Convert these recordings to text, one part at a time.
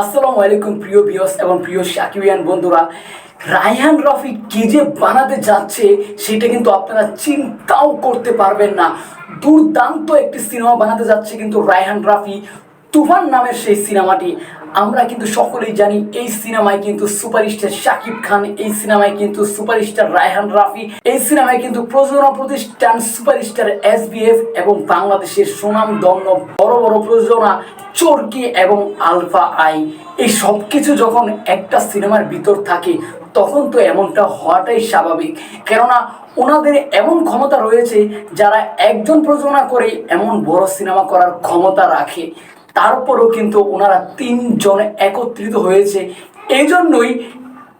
আসসালামু আলাইকুম প্রিয় বিয়স এবং প্রিয় সাকিবিয়ান বন্ধুরা। রায়হান রফি কি যে বানাতে যাচ্ছে, সেটা কিন্তু আপনারা চিন্তাও করতে পারবেন না। দুর্দান্ত একটি সিনেমা বানাতে যাচ্ছে কিন্তু রায়হান রাফি তুফান নামের সেই সিনেমাটি, আমরা কিন্তু সকলেই জানি এই সিনেমায় কিন্তু সুপারস্টার শাকিব খান, এই সিনেমায় কিন্তু সুপারস্টার রায়হান রাফি, এই সিনেমায় কিন্তু প্রযোজনা প্রতিষ্ঠান সুপারস্টার এস এবং বাংলাদেশের সুনাম দন্য বড় বড় প্রযোজনা চরকি এবং আলফা আই। এই সব কিছু যখন একটা সিনেমার ভিতর থাকে, তখন তো এমনটা হওয়াটাই স্বাভাবিক। কেননা, ওনাদের এমন ক্ষমতা রয়েছে যারা একজন প্রযোজনা করে এমন বড় সিনেমা করার ক্ষমতা রাখে। তারপরেও কিন্তু ওনারা তিনজন একত্রিত হয়েছে। এই জন্যই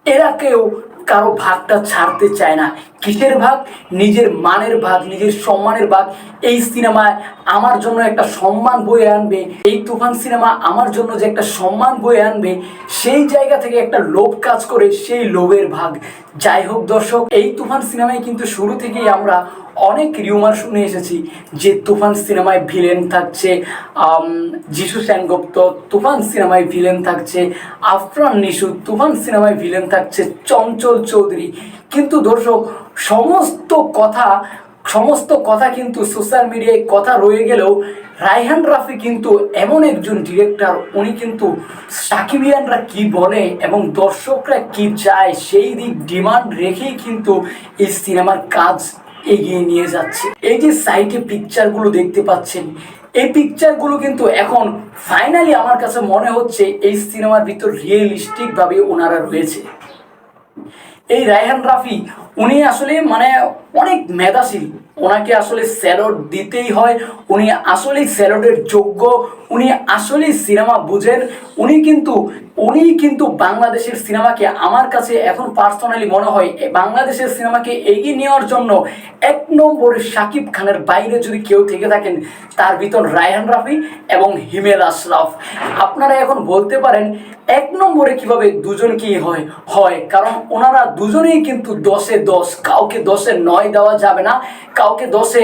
এরা কেউ কারও ভাগটা ছাড়তে চায় না। কিসের ভাগ? নিজের মানের ভাগ, নিজের সম্মানের ভাগ। এই সিনেমায় আমার জন্য একটা সম্মান বয়ে আনবে, এই তুফান সিনেমা আমার জন্য যে একটা সম্মান বয়ে আনবে, সেই জায়গা থেকে একটা লোভ কাজ করে সেই লোভের ভাগ। যাই হোক দর্শক, এই তুফান সিনেমায় কিন্তু শুরু থেকেই আমরা অনেক রিউমার শুনে এসেছি যে তুফান সিনেমায় ভিলেন থাকছে যিশু সেনগুপ্ত, তুফান সিনেমায় ভিলেন থাকছে, আফরান নিশু, তুফান সিনেমায় ভিলেন থাকছে চঞ্চল চৌধুরী। কিন্তু দর্শক, সমস্ত কথা সমস্ত কথা কিন্তু সোশ্যাল মিডিয়ায় কথা রয়ে গেলেও রায়হান রাফি কিন্তু এমন একজন ডিরেক্টর উনি কিন্তু সাকিবিয়ানরা কি বলে এবং দর্শকরা কি চায়, সেই দিক ডিমান্ড রেখেই কিন্তু এই সিনেমার কাজ এগিয়ে নিয়ে যাচ্ছে। এই যে সাইটে পিকচারগুলো দেখতে পাচ্ছেন, এই পিকচারগুলো কিন্তু এখন ফাইনালি আমার কাছে মনে হচ্ছে এই সিনেমার ভিতর রিয়েলিস্টিকভাবে ওনারা রয়েছে। এই রায়হান রাফি উনি আসলে মানে অনেক মেধাশীল। ওনাকে আসলে স্যালড দিতেই হয়। উনি আসলেই স্যালডের যোগ্য, উনি আসলেই সিনেমা বুঝেন। উনি কিন্তু উনি কিন্তু বাংলাদেশের সিনেমাকে আমার কাছে এখন পার্সোনালি মনে হয় বাংলাদেশের সিনেমাকে এগিয়ে নেওয়ার জন্য এক নম্বরে শাকিব খানের বাইরে যদি কেউ থেকে থাকেন, তার ভিতর রায়হান রাফি এবং হিমেল আশরাফ। আপনারা এখন বলতে পারেন, এক নম্বরে কীভাবে দুজন কি হয় হয়? কারণ ওনারা দুজনেই কিন্তু দশে দশ, কাউকে দশে নয় দেওয়া যাবে না। কাউকে দশে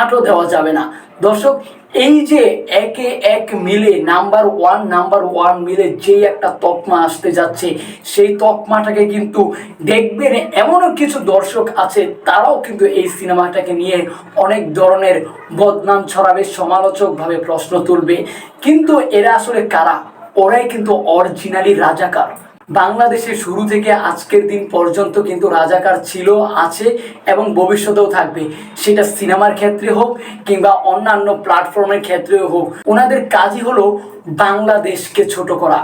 আটও দেওয়া যাবে না। দর্শক, এই যে একে এক মিলে, নাম্বার ওয়ান নাম্বার ওয়ান মিলে যেই একটা তকমা আসতে যাচ্ছে, সেই তকমাটাকে কিন্তু দেখবেন এমনও কিছু দর্শক আছে, তারাও কিন্তু এই সিনেমাটাকে নিয়ে অনেক ধরনের বদনাম ছড়াবে, সমালোচকভাবে প্রশ্ন তুলবে। কিন্তু এরা আসলে কারা? ওরাই কিন্তু অরিজিনালি রাজাকার। বাংলাদেশে শুরু থেকে আজকের দিন পর্যন্ত কিন্তু রাজাকার ছিল, আছে এবং ভবিষ্যতেও থাকবে। সেটা সিনেমার ক্ষেত্রে হোক কিংবা অন্যান্য প্ল্যাটফর্মের ক্ষেত্রেও হোক, ওনাদের কাজই হলো বাংলাদেশকে ছোট করা।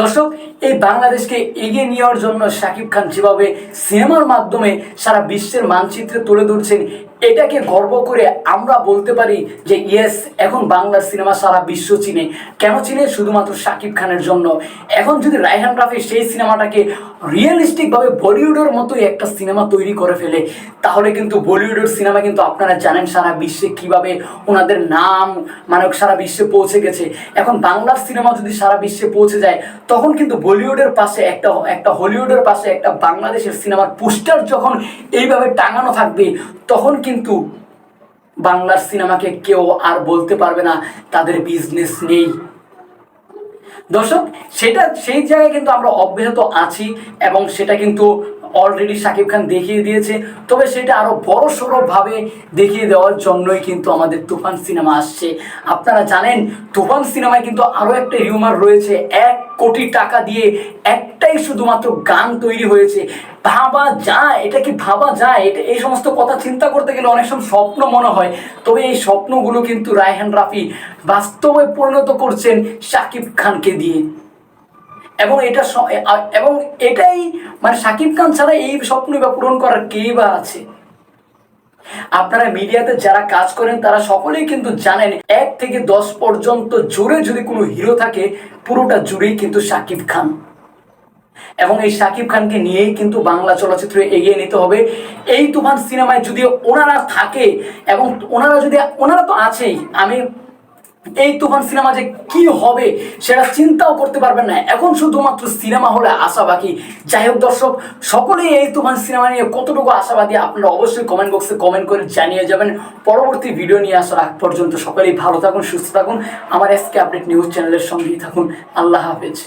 দর্শক, এই বাংলাদেশকে এগিয়ে নেওয়ার জন্য শাকিব খান যেভাবে সিনেমার মাধ্যমে সারা বিশ্বের মানচিত্রে তুলে ধরছেন, এটাকে গর্ব করে আমরা বলতে পারি যে ইয়েস এখন বাংলা সিনেমা সারা বিশ্ব চিনে। কেন চিনে? শুধুমাত্র শাকিব খানের জন্য। এখন যদি রায়হান রাফি সেই সিনেমাটাকে রিয়েলিস্টিকভাবে বলিউডের মতোই একটা সিনেমা তৈরি করে ফেলে, তাহলে কিন্তু বলিউডের সিনেমা কিন্তু আপনারা জানেন সারা বিশ্বে কীভাবে ওনাদের নাম মানে সারা বিশ্বে পৌঁছে গেছে। এখন বাংলার সিনেমা যদি সারা বিশ্বে পৌঁছে যায় তখন কিন্তু বলিউডের পাশে একটা একটা হলিউডের পাশে একটা বাংলাদেশের সিনেমার পোস্টার যখন এইভাবে টাঙানো থাকবে, তখন কিন্তু বাংলার সিনেমাকে কেউ আর বলতে পারবে না, তাদের বিজনেস নেই। দর্শক, সেটা, সেই জায়গায় কিন্তু আমরা অব্যাহত আছি এবং সেটা কিন্তু অলরেডি শাকিব খান দেখিয়ে দিয়েছে। তবে সেটা আরও বড় ভাবে দেখিয়ে দেওয়ার জন্যই কিন্তু আমাদের তুফান সিনেমা আসছে। আপনারা জানেন, তুফান সিনেমায় কিন্তু আরও একটা হিউমার রয়েছে, এক কোটি টাকা দিয়ে একটাই শুধুমাত্র গান তৈরি হয়েছে। ভাবা যায়, এটা কি ভাবা যায়? এটা এই সমস্ত কথা চিন্তা করতে গেলে অনেক সময় স্বপ্ন মনে হয়। তবে এই স্বপ্নগুলো কিন্তু রায়হান রাফি বাস্তবে পরিণত করছেন শাকিব খানকে দিয়ে। এবং এটা এবং এটাই মানে শাকিব খান ছাড়া এই স্বপ্ন বা পূরণ করার কেই বা আছে? আপনারা মিডিয়াতে যারা কাজ করেন, তারা সকলেই কিন্তু জানেন, এক থেকে দশ পর্যন্ত জুড়ে যদি কোনো হিরো থাকে, পুরোটা জুড়েই কিন্তু শাকিব খান। এবং এই শাকিব খানকে নিয়েই কিন্তু বাংলা চলচ্চিত্র এগিয়ে নিতে হবে। এই তুফান সিনেমায় যদি ওনারা থাকে, এবং ওনারা যদি, ওনারা তো আছেই, আমি এই তুফান সিনেমা যে কি হবে সেটা চিন্তাও করতে পারবেন না। এখন শুধুমাত্র সিনেমা হলে আশা বাকি। যাই হোক দর্শক, সকলেই এই তুফান সিনেমা নিয়ে কতটুকু আশাবাদী আপনারা অবশ্যই কমেন্ট বক্সে কমেন্ট করে জানিয়ে যাবেন। পরবর্তী ভিডিও নিয়ে আসার আগ পর্যন্ত সকলেই ভালো থাকুন, সুস্থ থাকুন। আমার এসকে আপডেট নিউজ চ্যানেলের সঙ্গেই থাকুন। আল্লাহ হাফেজ।